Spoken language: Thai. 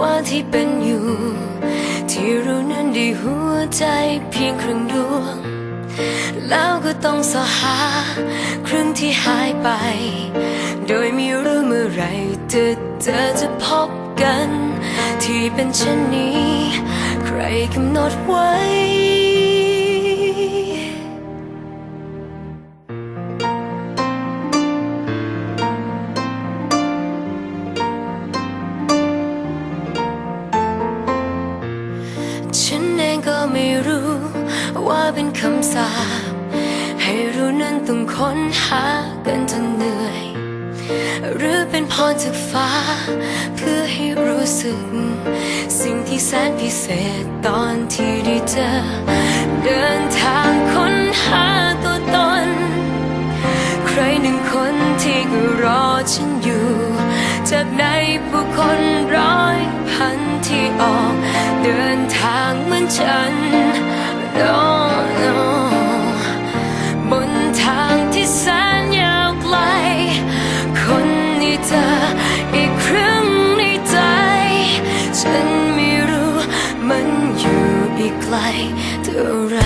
ว่าที่เป็นอยู่ ที่รู้นั้นไดีหัวใจเพียงครึ่งดวง แล้วก็ต้องสอหาครึ่งที่หายไป โดยไม่รู้เมื่อไหรเธอเธอจะพบกัน ที่เป็นเช่นนี้ ใครกำหนดไว้ ฉันเองก็ไม่รู้ ว่าเป็นคำสาปให้รู้นั้นต้องค้นหากันจนเหนื่อย หรือเป็นพรจากฟ้า เพื่อให้รู้สึก สิ่งที่แสนพิเศษตอนที่ได้เจอ เดินทางค้นหาตัว จากในผู้คนร้อยพันที่ออก เดินทางเหมือนฉัน no, no บนทางที่แสนยาวไกล คนนี้เธออีกครึ่งในใจ ฉันไม่รู้มันอยู่อีกไกลเท่าไร